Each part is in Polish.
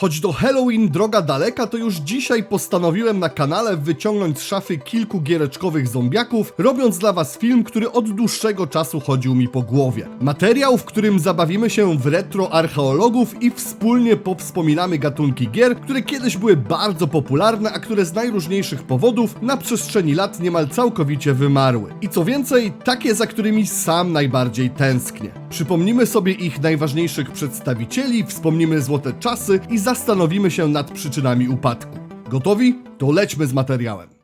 Choć do Halloween droga daleka, to już dzisiaj postanowiłem na kanale wyciągnąć z szafy kilku giereczkowych zombiaków, robiąc dla was film, który od dłuższego czasu chodził mi po głowie. Materiał, w którym zabawimy się w retro archeologów i wspólnie powspominamy gatunki gier, które kiedyś były bardzo popularne, a które z najróżniejszych powodów na przestrzeni lat niemal całkowicie wymarły. I co więcej, takie, za którymi sam najbardziej tęsknię. Przypomnimy sobie ich najważniejszych przedstawicieli, wspomnimy złote czasy i zastanowimy się nad przyczynami upadku. Gotowi? To lećmy z materiałem.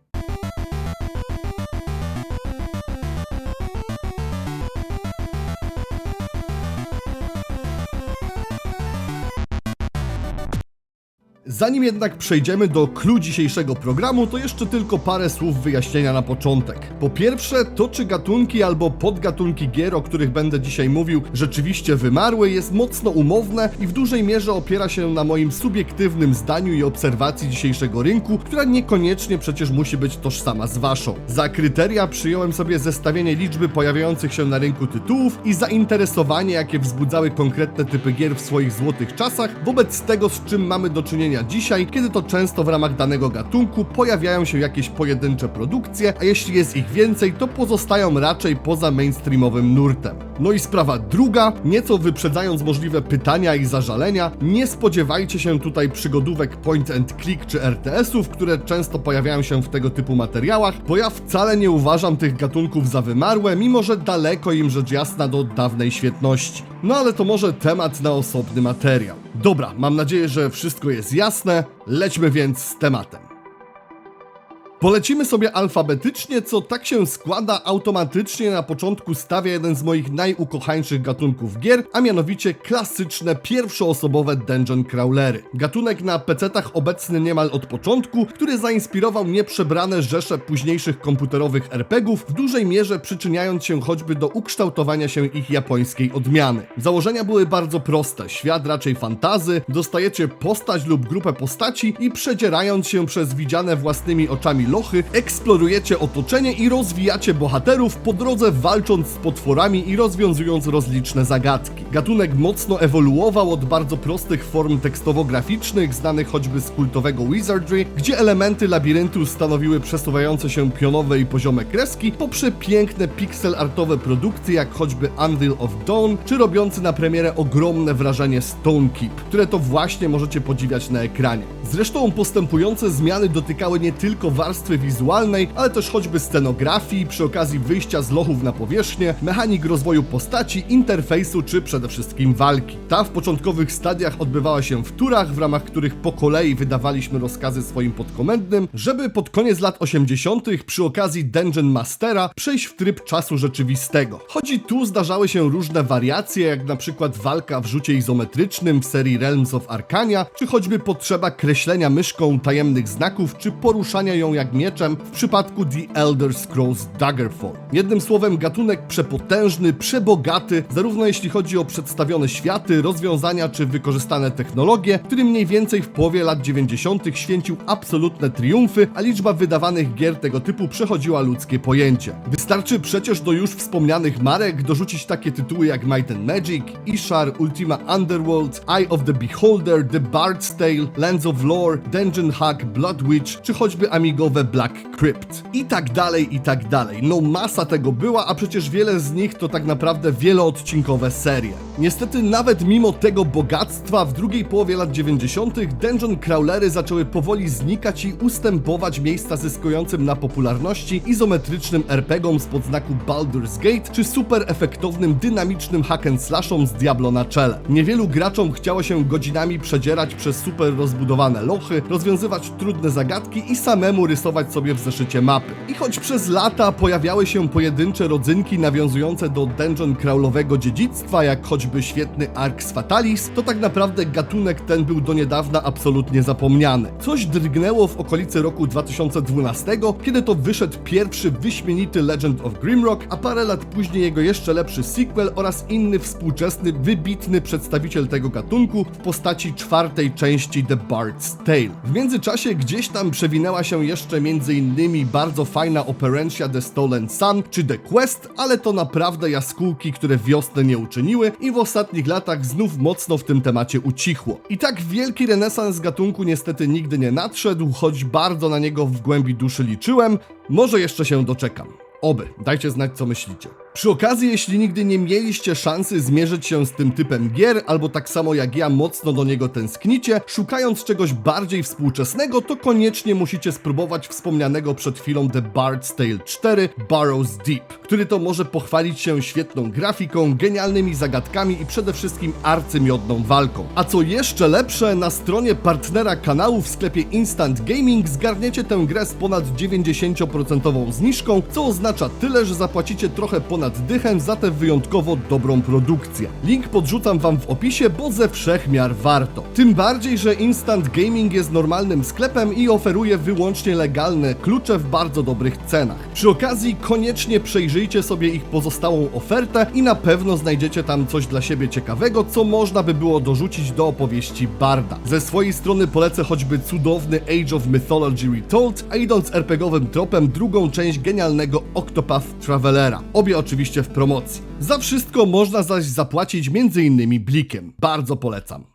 Zanim jednak przejdziemy do clue dzisiejszego programu, to jeszcze tylko parę słów wyjaśnienia na początek. Po pierwsze, to czy gatunki albo podgatunki gier, o których będę dzisiaj mówił, rzeczywiście wymarły, jest mocno umowne i w dużej mierze opiera się na moim subiektywnym zdaniu i obserwacji dzisiejszego rynku, która niekoniecznie przecież musi być tożsama z waszą. Za kryteria przyjąłem sobie zestawienie liczby pojawiających się na rynku tytułów i zainteresowanie, jakie wzbudzały konkretne typy gier w swoich złotych czasach, wobec tego, z czym mamy do czynienia dzisiaj, kiedy to często w ramach danego gatunku pojawiają się jakieś pojedyncze produkcje, a jeśli jest ich więcej, to pozostają raczej poza mainstreamowym nurtem. No i sprawa druga, nieco wyprzedzając możliwe pytania i zażalenia, nie spodziewajcie się tutaj przygodówek point and click czy RTS-ów, które często pojawiają się w tego typu materiałach, bo ja wcale nie uważam tych gatunków za wymarłe, mimo że daleko im rzecz jasna do dawnej świetności. No ale to może temat na osobny materiał. Dobra, mam nadzieję, że wszystko jest jasne, lećmy więc z tematem. Polecimy sobie alfabetycznie, co tak się składa automatycznie na początku stawia jeden z moich najukochańszych gatunków gier, a mianowicie klasyczne pierwszoosobowe dungeon crawlery. Gatunek na PC-tach obecny niemal od początku, który zainspirował nieprzebrane rzesze późniejszych komputerowych RPGów, w dużej mierze przyczyniając się choćby do ukształtowania się ich japońskiej odmiany. Założenia były bardzo proste, świat raczej fantazy, dostajecie postać lub grupę postaci i przedzierając się przez widziane własnymi oczami lochy, eksplorujecie otoczenie i rozwijacie bohaterów po drodze walcząc z potworami i rozwiązując rozliczne zagadki. Gatunek mocno ewoluował od bardzo prostych form tekstowo-graficznych, znanych choćby z kultowego Wizardry, gdzie elementy labiryntu stanowiły przesuwające się pionowe i poziome kreski, po przepiękne pixel artowe produkcje jak choćby Anvil of Dawn, czy robiący na premierę ogromne wrażenie Stone Keep, które to właśnie możecie podziwiać na ekranie. Zresztą postępujące zmiany dotykały nie tylko warstwy wizualnej, ale też choćby scenografii, przy okazji wyjścia z lochów na powierzchnię, mechanik rozwoju postaci, interfejsu czy przede wszystkim walki. Ta w początkowych stadiach odbywała się w turach, w ramach których po kolei wydawaliśmy rozkazy swoim podkomendnym, żeby pod koniec lat 80. przy okazji Dungeon Mastera przejść w tryb czasu rzeczywistego. Chodzi tu zdarzały się różne wariacje, jak na przykład walka w rzucie izometrycznym w serii Realms of Arcania, czy choćby potrzeba kreślenia myszką tajemnych znaków, czy poruszania ją jak mieczem w przypadku The Elder Scrolls Daggerfall. Jednym słowem gatunek przepotężny, przebogaty, zarówno jeśli chodzi o przedstawione światy, rozwiązania czy wykorzystane technologie, który mniej więcej w połowie lat 90. święcił absolutne triumfy, a liczba wydawanych gier tego typu przechodziła ludzkie pojęcie. Wystarczy przecież do już wspomnianych marek dorzucić takie tytuły jak Might and Magic, Ishar, Ultima Underworld, Eye of the Beholder, The Bard's Tale, Lands of Lore, Dungeon Hack, Blood Witch, czy choćby amigowe Black Crypt. I tak dalej, i tak dalej. No masa tego była, a przecież wiele z nich to tak naprawdę wieloodcinkowe serie. Niestety nawet mimo tego bogactwa w drugiej połowie lat 90. dungeon crawlery zaczęły powoli znikać i ustępować miejsca zyskującym na popularności izometrycznym RPGom spod znaku Baldur's Gate czy super efektownym, dynamicznym hack and slashom z Diablo na czele. Niewielu graczom chciało się godzinami przedzierać przez super rozbudowane lochy, rozwiązywać trudne zagadki i samemu rysować sobie w zeszycie mapy. I choć przez lata pojawiały się pojedyncze rodzynki nawiązujące do dungeon crawlowego dziedzictwa, jak choćby świetny Arx Fatalis, to tak naprawdę gatunek ten był do niedawna absolutnie zapomniany. Coś drgnęło w okolicy roku 2012, kiedy to wyszedł pierwszy wyśmienity Legend of Grimrock, a parę lat później jego jeszcze lepszy sequel oraz inny współczesny, wybitny przedstawiciel tego gatunku w postaci czwartej części The Bard's Tale. W międzyczasie gdzieś tam przewinęła się jeszcze jeszcze m.in. bardzo fajna Operentia The Stolen Sun czy The Quest, ale to naprawdę jaskółki, które wiosnę nie uczyniły i w ostatnich latach znów mocno w tym temacie ucichło. I tak wielki renesans gatunku niestety nigdy nie nadszedł, choć bardzo na niego w głębi duszy liczyłem, może jeszcze się doczekam. Oby, dajcie znać co myślicie. Przy okazji, jeśli nigdy nie mieliście szansy zmierzyć się z tym typem gier, albo tak samo jak ja mocno do niego tęsknicie, szukając czegoś bardziej współczesnego, to koniecznie musicie spróbować wspomnianego przed chwilą The Bard's Tale 4 Burrows Deep, który to może pochwalić się świetną grafiką, genialnymi zagadkami i przede wszystkim arcymiodną walką. A co jeszcze lepsze, na stronie partnera kanału w sklepie Instant Gaming zgarniecie tę grę z ponad 90% zniżką, co oznacza tyle, że zapłacicie trochę ponad dychę za tę wyjątkowo dobrą produkcję. Link podrzucam wam w opisie, bo ze wszech miar warto. Tym bardziej, że Instant Gaming jest normalnym sklepem i oferuje wyłącznie legalne klucze w bardzo dobrych cenach. Przy okazji koniecznie przejrzyjcie sobie ich pozostałą ofertę i na pewno znajdziecie tam coś dla siebie ciekawego, co można by było dorzucić do opowieści Barda. Ze swojej strony polecę choćby cudowny Age of Mythology Retold, a idąc RPGowym tropem drugą część genialnego Octopath Travelera. Obie oczywiście w promocji. Za wszystko można zaś zapłacić m.in. blikiem. Bardzo polecam.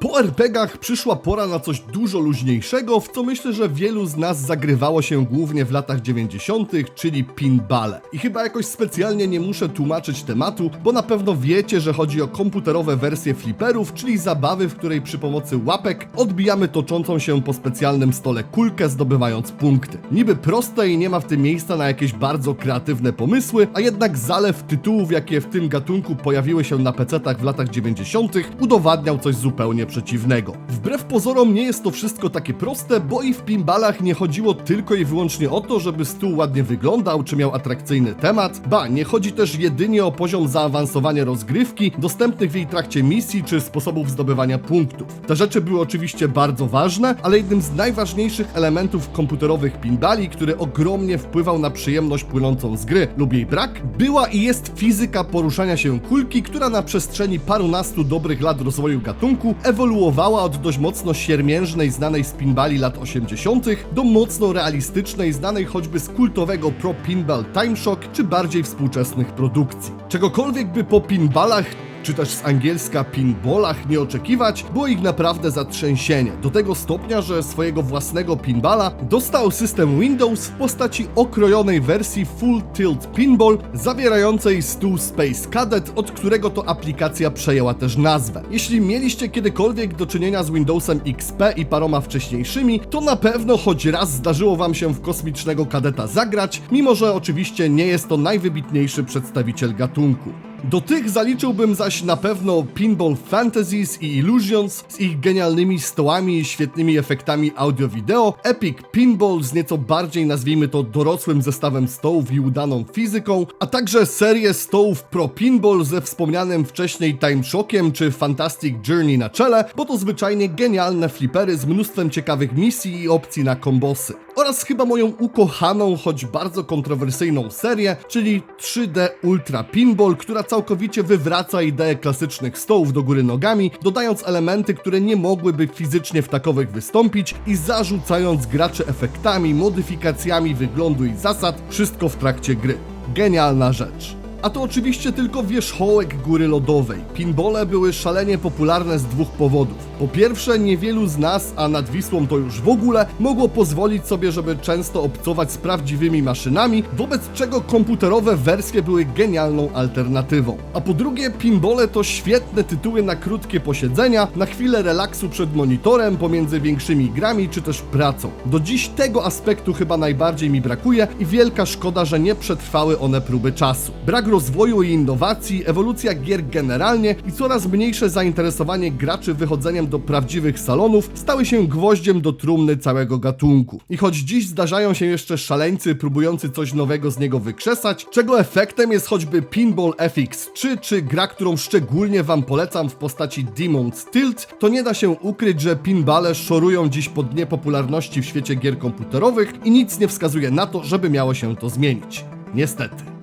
Po RPGach przyszła pora na coś dużo luźniejszego, w co myślę, że wielu z nas zagrywało się głównie w latach 90., czyli pinbale. I chyba jakoś specjalnie nie muszę tłumaczyć tematu, bo na pewno wiecie, że chodzi o komputerowe wersje fliperów, czyli zabawy, w której przy pomocy łapek odbijamy toczącą się po specjalnym stole kulkę, zdobywając punkty. Niby proste i nie ma w tym miejsca na jakieś bardzo kreatywne pomysły, a jednak zalew tytułów, jakie w tym gatunku pojawiły się na PC-tach w latach 90., udowadniał coś zupełnie przeciwnego. Wbrew pozorom nie jest to wszystko takie proste, bo i w pinballach nie chodziło tylko i wyłącznie o to, żeby stół ładnie wyglądał, czy miał atrakcyjny temat. Ba, nie chodzi też jedynie o poziom zaawansowania rozgrywki, dostępnych w jej trakcie misji, czy sposobów zdobywania punktów. Te rzeczy były oczywiście bardzo ważne, ale jednym z najważniejszych elementów komputerowych pinballi, który ogromnie wpływał na przyjemność płynącą z gry lub jej brak, była i jest fizyka poruszania się kulki, która na przestrzeni parunastu dobrych lat rozwoju gatunku ewoluowała od dość mocno siermiężnej, znanej z pinballi lat 80. do mocno realistycznej, znanej choćby z kultowego Pro Pinball Time Shock czy bardziej współczesnych produkcji. Czegokolwiek by po pinballach czy też z angielska pinballach nie oczekiwać, było ich naprawdę zatrzęsienie. Do tego stopnia, że swojego własnego pinballa dostał system Windows w postaci okrojonej wersji Full Tilt Pinball, zawierającej stół Space Cadet, od którego to aplikacja przejęła też nazwę. Jeśli mieliście kiedykolwiek do czynienia z Windowsem XP i paroma wcześniejszymi, to na pewno choć raz zdarzyło wam się w kosmicznego kadeta zagrać, mimo że oczywiście nie jest to najwybitniejszy przedstawiciel gatunku. Do tych zaliczyłbym zaś na pewno Pinball Fantasies i Illusions z ich genialnymi stołami i świetnymi efektami audio-wideo, Epic Pinball z nieco bardziej nazwijmy to dorosłym zestawem stołów i udaną fizyką, a także serię stołów Pro Pinball ze wspomnianym wcześniej Time Shockiem czy Fantastic Journey na czele, bo to zwyczajnie genialne flipery z mnóstwem ciekawych misji i opcji na kombosy. Oraz chyba moją ukochaną, choć bardzo kontrowersyjną serię, czyli 3D Ultra Pinball, która całkowicie wywraca ideę klasycznych stołów do góry nogami, dodając elementy, które nie mogłyby fizycznie w takowych wystąpić i zarzucając graczy efektami, modyfikacjami wyglądu i zasad, wszystko w trakcie gry. Genialna rzecz. A to oczywiście tylko wierzchołek góry lodowej. Pinbole były szalenie popularne z dwóch powodów. Po pierwsze, niewielu z nas, a nad Wisłą to już w ogóle, mogło pozwolić sobie, żeby często obcować z prawdziwymi maszynami, wobec czego komputerowe wersje były genialną alternatywą. A po drugie, pinbole to świetne tytuły na krótkie posiedzenia, na chwilę relaksu przed monitorem, pomiędzy większymi grami czy też pracą. Do dziś tego aspektu chyba najbardziej mi brakuje i wielka szkoda, że nie przetrwały one próby czasu. Brak rozwoju i innowacji, ewolucja gier generalnie i coraz mniejsze zainteresowanie graczy wychodzeniem do prawdziwych salonów stały się gwoździem do trumny całego gatunku. I choć dziś zdarzają się jeszcze szaleńcy próbujący coś nowego z niego wykrzesać, czego efektem jest choćby Pinball FX3 czy gra, którą szczególnie wam polecam w postaci Demon's Tilt, to nie da się ukryć, że pinbale szorują dziś po dnie popularności w świecie gier komputerowych i nic nie wskazuje na to, żeby miało się to zmienić. Niestety.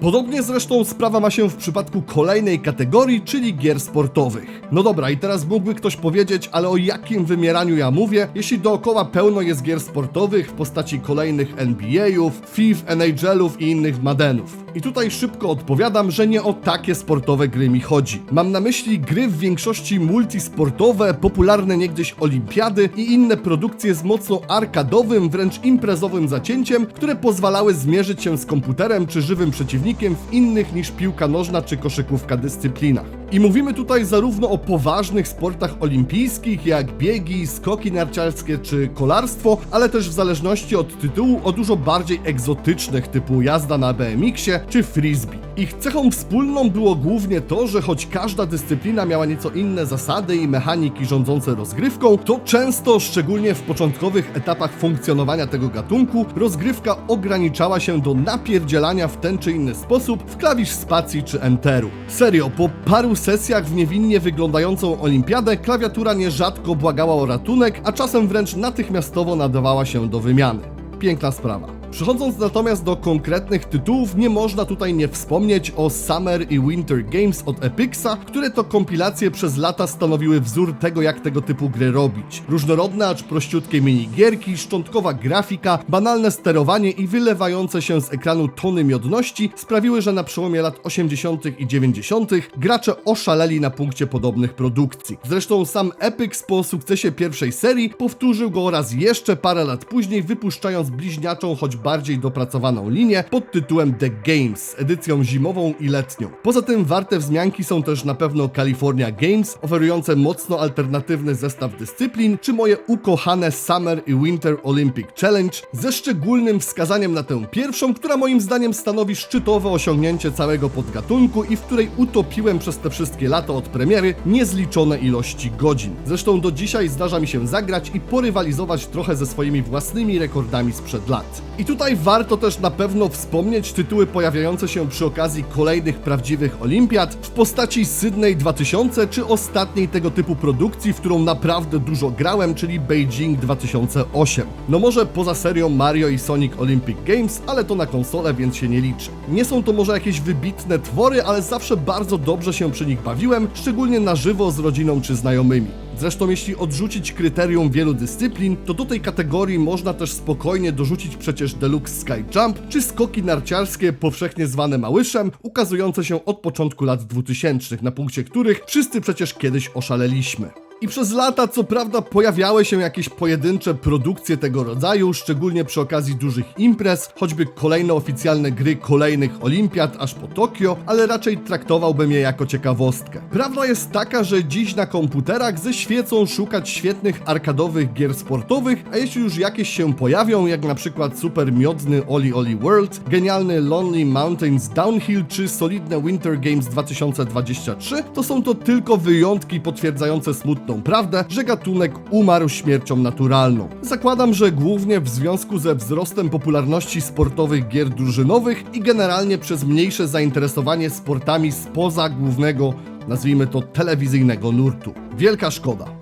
Podobnie zresztą sprawa ma się w przypadku kolejnej kategorii, czyli gier sportowych. No dobra, i teraz mógłby ktoś powiedzieć, ale o jakim wymieraniu ja mówię, jeśli dookoła pełno jest gier sportowych w postaci kolejnych NBA-ów, FIF, NHL-ów i innych Madenów. I tutaj szybko odpowiadam, że nie o takie sportowe gry mi chodzi. Mam na myśli gry w większości multisportowe, popularne niegdyś olimpiady i inne produkcje z mocno arkadowym, wręcz imprezowym zacięciem, które pozwalały zmierzyć się z komputerem czy żywym przeciwnikiem w innych niż piłka nożna czy koszykówka dyscyplinach. I mówimy tutaj zarówno o poważnych sportach olimpijskich, jak biegi, skoki narciarskie czy kolarstwo, ale też w zależności od tytułu o dużo bardziej egzotycznych typu jazda na BMX-ie czy frisbee. Ich cechą wspólną było głównie to, że choć każda dyscyplina miała nieco inne zasady i mechaniki rządzące rozgrywką, to często, szczególnie w początkowych etapach funkcjonowania tego gatunku, rozgrywka ograniczała się do napierdzielania w ten czy inny sposób w klawisz spacji czy enteru. Serio, po paru sesjach w niewinnie wyglądającą olimpiadę klawiatura nierzadko błagała o ratunek, a czasem wręcz natychmiastowo nadawała się do wymiany. Piękna sprawa. Przechodząc natomiast do konkretnych tytułów, nie można tutaj nie wspomnieć o Summer i Winter Games od Epixa, które to kompilacje przez lata stanowiły wzór tego, jak tego typu gry robić. Różnorodne, acz prościutkie minigierki, szczątkowa grafika, banalne sterowanie i wylewające się z ekranu tony miodności sprawiły, że na przełomie lat 80. i 90. gracze oszaleli na punkcie podobnych produkcji. Zresztą sam Epic po sukcesie pierwszej serii powtórzył go raz jeszcze parę lat później, wypuszczając bliźniaczą, bardziej dopracowaną linię pod tytułem The Games, edycją zimową i letnią. Poza tym warte wzmianki są też na pewno California Games, oferujące mocno alternatywny zestaw dyscyplin, czy moje ukochane Summer i Winter Olympic Challenge, ze szczególnym wskazaniem na tę pierwszą, która moim zdaniem stanowi szczytowe osiągnięcie całego podgatunku i w której utopiłem przez te wszystkie lata od premiery niezliczone ilości godzin. Zresztą do dzisiaj zdarza mi się zagrać i porywalizować trochę ze swoimi własnymi rekordami sprzed lat. I tutaj warto też na pewno wspomnieć tytuły pojawiające się przy okazji kolejnych prawdziwych olimpiad w postaci Sydney 2000 czy ostatniej tego typu produkcji, w którą naprawdę dużo grałem, czyli Beijing 2008. No może poza serią Mario i Sonic Olympic Games, ale to na konsolę, więc się nie liczy. Nie są to może jakieś wybitne twory, ale zawsze bardzo dobrze się przy nich bawiłem, szczególnie na żywo z rodziną czy znajomymi. Zresztą jeśli odrzucić kryterium wielu dyscyplin, to do tej kategorii można też spokojnie dorzucić przecież Deluxe Sky Jump, czy skoki narciarskie powszechnie zwane małyszem, ukazujące się od początku lat 2000, na punkcie których wszyscy przecież kiedyś oszaleliśmy. I przez lata, co prawda, pojawiały się jakieś pojedyncze produkcje tego rodzaju, szczególnie przy okazji dużych imprez, choćby kolejne oficjalne gry kolejnych olimpiad aż po Tokio, ale raczej traktowałbym je jako ciekawostkę. Prawda jest taka, że dziś na komputerach ze świecą szukać świetnych arkadowych gier sportowych, a jeśli już jakieś się pojawią, jak na przykład super miodny Oli Oli World, genialny Lonely Mountains Downhill czy solidne Winter Games 2023, to są to tylko wyjątki potwierdzające smutną prawdę, że gatunek umarł śmiercią naturalną. Zakładam, że głównie w związku ze wzrostem popularności sportowych gier drużynowych i generalnie przez mniejsze zainteresowanie sportami spoza głównego, nazwijmy to telewizyjnego nurtu. Wielka szkoda.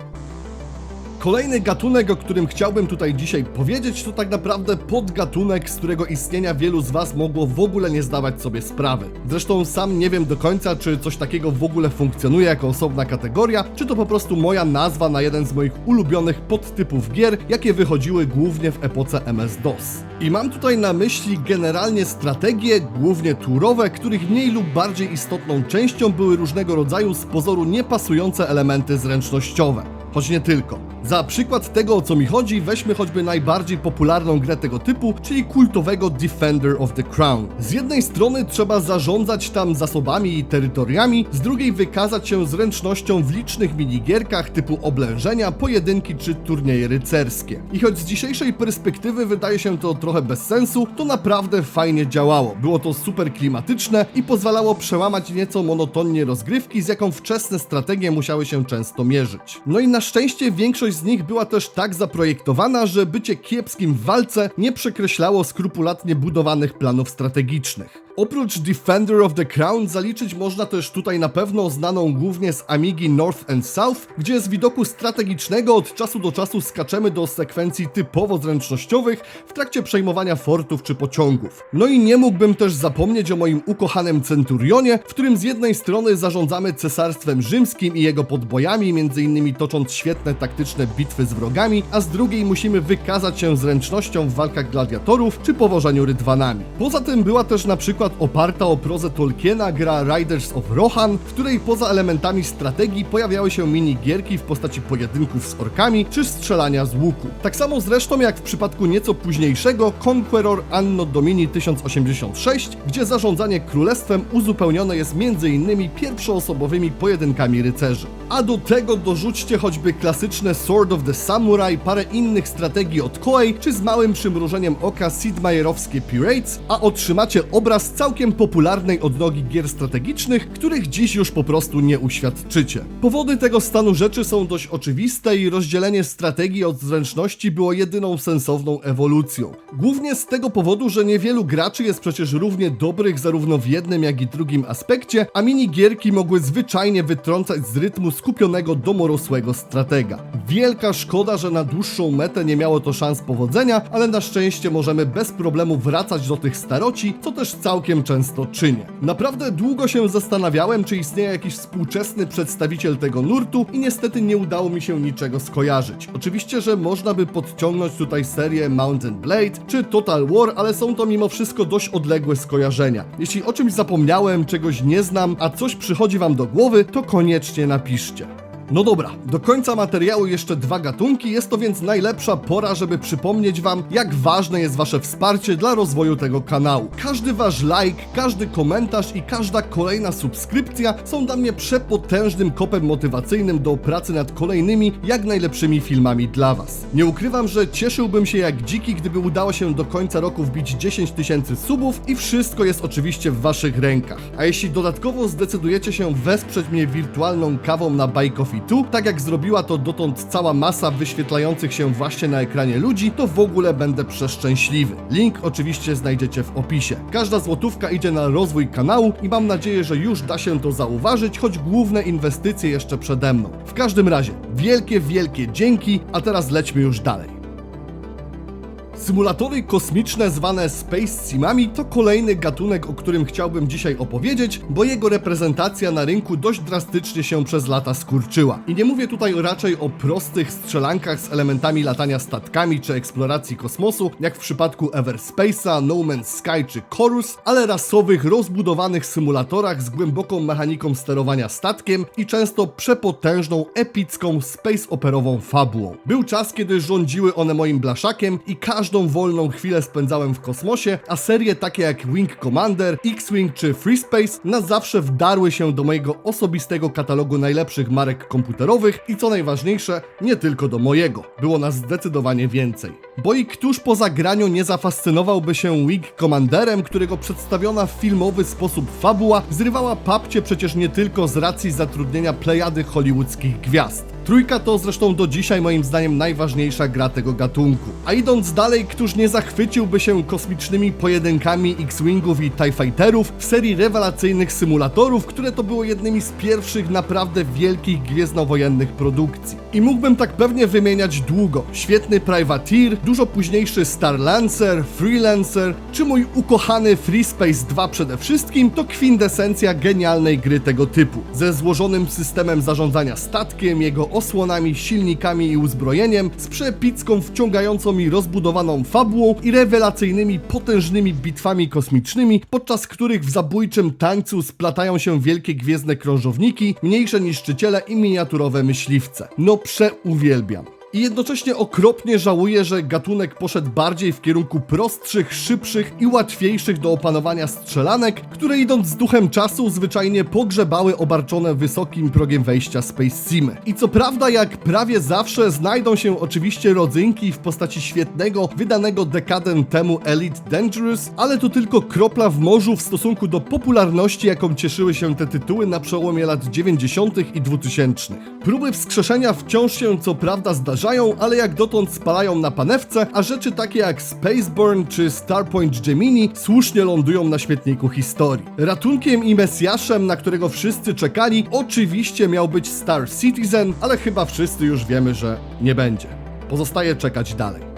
Kolejny gatunek, o którym chciałbym tutaj dzisiaj powiedzieć, to tak naprawdę podgatunek, z którego istnienia wielu z Was mogło w ogóle nie zdawać sobie sprawy. Zresztą sam nie wiem do końca, czy coś takiego w ogóle funkcjonuje jako osobna kategoria, czy to po prostu moja nazwa na jeden z moich ulubionych podtypów gier, jakie wychodziły głównie w epoce MS-DOS. I mam tutaj na myśli generalnie strategie, głównie turowe, których mniej lub bardziej istotną częścią były różnego rodzaju z pozoru niepasujące elementy zręcznościowe. Choć nie tylko. Za przykład tego, o co mi chodzi, weźmy choćby najbardziej popularną grę tego typu, czyli kultowego Defender of the Crown. Z jednej strony trzeba zarządzać tam zasobami i terytoriami, z drugiej wykazać się zręcznością w licznych minigierkach typu oblężenia, pojedynki czy turnieje rycerskie. I choć z dzisiejszej perspektywy wydaje się to trochę bez sensu, to naprawdę fajnie działało. Było to super klimatyczne i pozwalało przełamać nieco monotonnie rozgrywki, z jaką wczesne strategie musiały się często mierzyć. No i na szczęście większość z nich była też tak zaprojektowana, że bycie kiepskim w walce nie przekreślało skrupulatnie budowanych planów strategicznych. Oprócz Defender of the Crown zaliczyć można też tutaj na pewno znaną głównie z Amigi North and South, gdzie z widoku strategicznego od czasu do czasu skaczemy do sekwencji typowo zręcznościowych w trakcie przejmowania fortów czy pociągów. No i nie mógłbym też zapomnieć o moim ukochanym Centurionie, w którym z jednej strony zarządzamy cesarstwem rzymskim i jego podbojami, innymi tocząc świetne taktyczne bitwy z wrogami, a z drugiej musimy wykazać się zręcznością w walkach gladiatorów czy powożeniu rydwanami. Poza tym była też na przykład oparta o prozę Tolkiena gra Riders of Rohan, w której poza elementami strategii pojawiały się minigierki w postaci pojedynków z orkami czy strzelania z łuku. Tak samo zresztą jak w przypadku nieco późniejszego Conqueror Anno Domini 1086, gdzie zarządzanie królestwem uzupełnione jest m.in. pierwszoosobowymi pojedynkami rycerzy. A do tego dorzućcie choćby klasyczne Sword of the Samurai, parę innych strategii od Koei, czy z małym przymrużeniem oka Sid Meierowskie Pirates, a otrzymacie obraz całkiem popularnej odnogi gier strategicznych, których dziś już po prostu nie uświadczycie. Powody tego stanu rzeczy są dość oczywiste i rozdzielenie strategii od zręczności było jedyną sensowną ewolucją. Głównie z tego powodu, że niewielu graczy jest przecież równie dobrych zarówno w jednym jak i drugim aspekcie, a minigierki mogły zwyczajnie wytrącać z rytmu skupionego domorosłego stratega. Wielka szkoda, że na dłuższą metę nie miało to szans powodzenia, ale na szczęście możemy bez problemu wracać do tych staroci, co też całkiem często czynię. Naprawdę długo się zastanawiałem, czy istnieje jakiś współczesny przedstawiciel tego nurtu i niestety nie udało mi się niczego skojarzyć. Oczywiście, że można by podciągnąć tutaj serię Mountain Blade czy Total War, ale są to mimo wszystko dość odległe skojarzenia. Jeśli o czymś zapomniałem, czegoś nie znam, a coś przychodzi wam do głowy, to koniecznie napiszcie. szczęścia. No dobra, do końca materiału jeszcze dwa gatunki, jest to więc najlepsza pora, żeby przypomnieć Wam, jak ważne jest Wasze wsparcie dla rozwoju tego kanału. Każdy Wasz like, każdy komentarz i każda kolejna subskrypcja są dla mnie przepotężnym kopem motywacyjnym do pracy nad kolejnymi, jak najlepszymi filmami dla Was. Nie ukrywam, że cieszyłbym się jak dziki, gdyby udało się do końca roku wbić 10 tysięcy subów i wszystko jest oczywiście w Waszych rękach. A jeśli dodatkowo zdecydujecie się wesprzeć mnie wirtualną kawą na Buy Coffee tu, tak jak zrobiła to dotąd cała masa wyświetlających się właśnie na ekranie ludzi, to w ogóle będę przeszczęśliwy. Link oczywiście znajdziecie w opisie. Każda złotówka idzie na rozwój kanału i mam nadzieję, że już da się to zauważyć, choć główne inwestycje jeszcze przede mną. W każdym razie, wielkie, wielkie dzięki, a teraz lećmy już dalej. Symulatory kosmiczne zwane Space Simami to kolejny gatunek, o którym chciałbym dzisiaj opowiedzieć, bo jego reprezentacja na rynku dość drastycznie się przez lata skurczyła. I nie mówię tutaj raczej o prostych strzelankach z elementami latania statkami czy eksploracji kosmosu, jak w przypadku Everspace'a, No Man's Sky czy Chorus, ale rasowych, rozbudowanych symulatorach z głęboką mechaniką sterowania statkiem i często przepotężną, epicką, space operową fabułą. Był czas, kiedy rządziły one moim blaszakiem i każdą wolną chwilę spędzałem w kosmosie, a serie takie jak Wing Commander, X-Wing czy Free Space na zawsze wdarły się do mojego osobistego katalogu najlepszych marek komputerowych i co najważniejsze, nie tylko do mojego. Było nas zdecydowanie więcej. Bo i któż poza graniu nie zafascynowałby się Wing Commanderem, którego przedstawiona w filmowy sposób fabuła zrywała papcie przecież nie tylko z racji zatrudnienia plejady hollywoodzkich gwiazd. Trójka to zresztą do dzisiaj moim zdaniem najważniejsza gra tego gatunku. A idąc dalej, któż nie zachwyciłby się kosmicznymi pojedynkami X-Wingów i TIE Fighterów w serii rewelacyjnych symulatorów, które to były jednymi z pierwszych naprawdę wielkich gwiezdnowojennych produkcji. I mógłbym tak pewnie wymieniać długo. Świetny Privateer, dużo późniejszy Star Lancer, Freelancer, czy mój ukochany Free Space 2 przede wszystkim, to kwintesencja genialnej gry tego typu. Ze złożonym systemem zarządzania statkiem, jego osłonami, silnikami i uzbrojeniem, z przepicką, wciągającą i rozbudowaną fabułą i rewelacyjnymi, potężnymi bitwami kosmicznymi, podczas których w zabójczym tańcu splatają się wielkie gwiezdne krążowniki, mniejsze niszczyciele i miniaturowe myśliwce. No przeuwielbiam. I jednocześnie okropnie żałuję, że gatunek poszedł bardziej w kierunku prostszych, szybszych i łatwiejszych do opanowania strzelanek, które idąc z duchem czasu zwyczajnie pogrzebały obarczone wysokim progiem wejścia Space Simy. I co prawda, jak prawie zawsze znajdą się oczywiście rodzynki w postaci świetnego, wydanego dekadę temu Elite Dangerous, ale to tylko kropla w morzu w stosunku do popularności, jaką cieszyły się te tytuły na przełomie lat 90. i 2000. Próby wskrzeszenia wciąż się co prawda zdarzają, ale jak dotąd spalają na panewce, a rzeczy takie jak Spaceborne czy Starpoint Gemini słusznie lądują na śmietniku historii. Ratunkiem i mesjaszem, na którego wszyscy czekali, oczywiście miał być Star Citizen, ale chyba wszyscy już wiemy, że nie będzie. Pozostaje czekać dalej.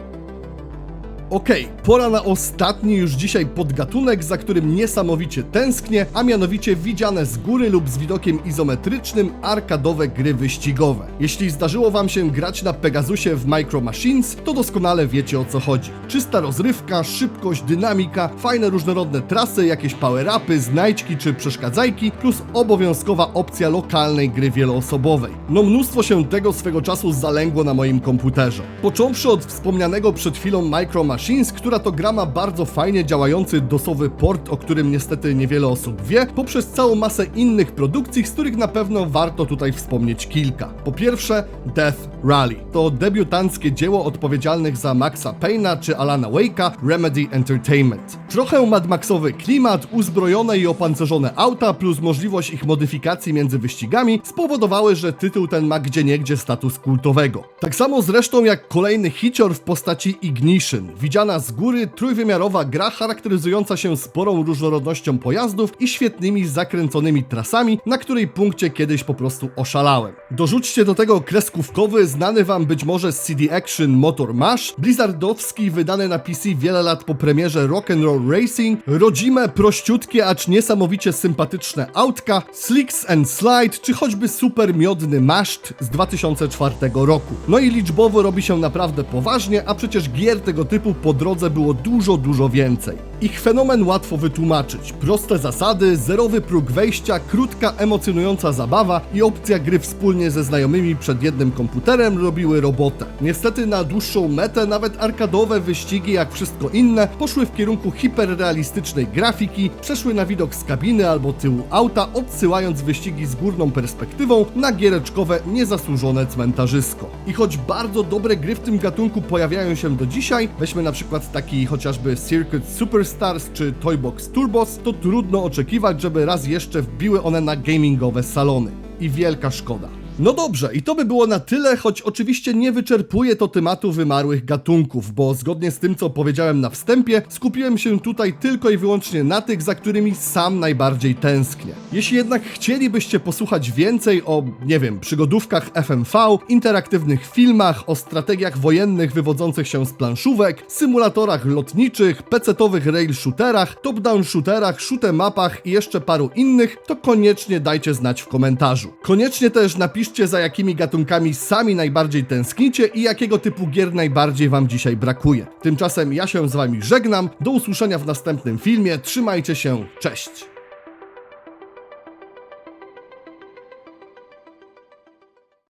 Okej, pora na ostatni już dzisiaj podgatunek, za którym niesamowicie tęsknię, a mianowicie widziane z góry lub z widokiem izometrycznym arkadowe gry wyścigowe. Jeśli zdarzyło Wam się grać na Pegasusie w Micro Machines, to doskonale wiecie o co chodzi. Czysta rozrywka, szybkość, dynamika, fajne różnorodne trasy, jakieś power-upy, znajdźki czy przeszkadzajki, plus obowiązkowa opcja lokalnej gry wieloosobowej. No mnóstwo się tego swego czasu zalęgło na moim komputerze. Począwszy od wspomnianego przed chwilą Micro Machines, która to gra ma bardzo fajnie działający dosowy port, o którym niestety niewiele osób wie, poprzez całą masę innych produkcji, z których na pewno warto tutaj wspomnieć kilka. Po pierwsze, Death Rally. To debiutanckie dzieło odpowiedzialnych za Maxa Payne'a czy Alana Wake'a Remedy Entertainment. Trochę Mad Maxowy klimat, uzbrojone i opancerzone auta, plus możliwość ich modyfikacji między wyścigami spowodowały, że tytuł ten ma gdzieniegdzie status kultowego. Tak samo zresztą jak kolejny hicior w postaci Ignition, widziana z góry trójwymiarowa gra charakteryzująca się sporą różnorodnością pojazdów i świetnymi zakręconymi trasami, na której punkcie kiedyś po prostu oszalałem. Dorzućcie do tego kreskówkowy, znany wam być może z CD Action Motor Mash, blizzardowski, wydany na PC wiele lat po premierze Rock'n'Roll Racing, rodzime, prościutkie, acz niesamowicie sympatyczne autka, Slicks and Slide, czy choćby super miodny maszt z 2004 roku. No i liczbowo robi się naprawdę poważnie, a przecież gier tego typu po drodze było dużo, dużo więcej. Ich fenomen łatwo wytłumaczyć. Proste zasady, zerowy próg wejścia, krótka, emocjonująca zabawa i opcja gry wspólnie ze znajomymi przed jednym komputerem robiły robotę. Niestety na dłuższą metę nawet arkadowe wyścigi, jak wszystko inne, poszły w kierunku hiperrealistycznej grafiki, przeszły na widok z kabiny albo tyłu auta, odsyłając wyścigi z górną perspektywą na giereczkowe, niezasłużone cmentarzysko. I choć bardzo dobre gry w tym gatunku pojawiają się do dzisiaj, weźmy na przykład taki chociażby Circuit Superstars czy Toybox Turbos, to trudno oczekiwać, żeby raz jeszcze wbiły one na gamingowe salony. I wielka szkoda. No dobrze, i to by było na tyle, choć oczywiście nie wyczerpuje to tematu wymarłych gatunków, bo zgodnie z tym, co powiedziałem na wstępie, skupiłem się tutaj tylko i wyłącznie na tych, za którymi sam najbardziej tęsknię. Jeśli jednak chcielibyście posłuchać więcej o, nie wiem, przygodówkach FMV, interaktywnych filmach, o strategiach wojennych wywodzących się z planszówek, symulatorach lotniczych, pecetowych rail shooterach, top-down shooterach, shoot'em mapach i jeszcze paru innych, to koniecznie dajcie znać w komentarzu. Koniecznie też napiszcie za jakimi gatunkami sami najbardziej tęsknicie i jakiego typu gier najbardziej wam dzisiaj brakuje. Tymczasem ja się z wami żegnam, do usłyszenia w następnym filmie, trzymajcie się, cześć!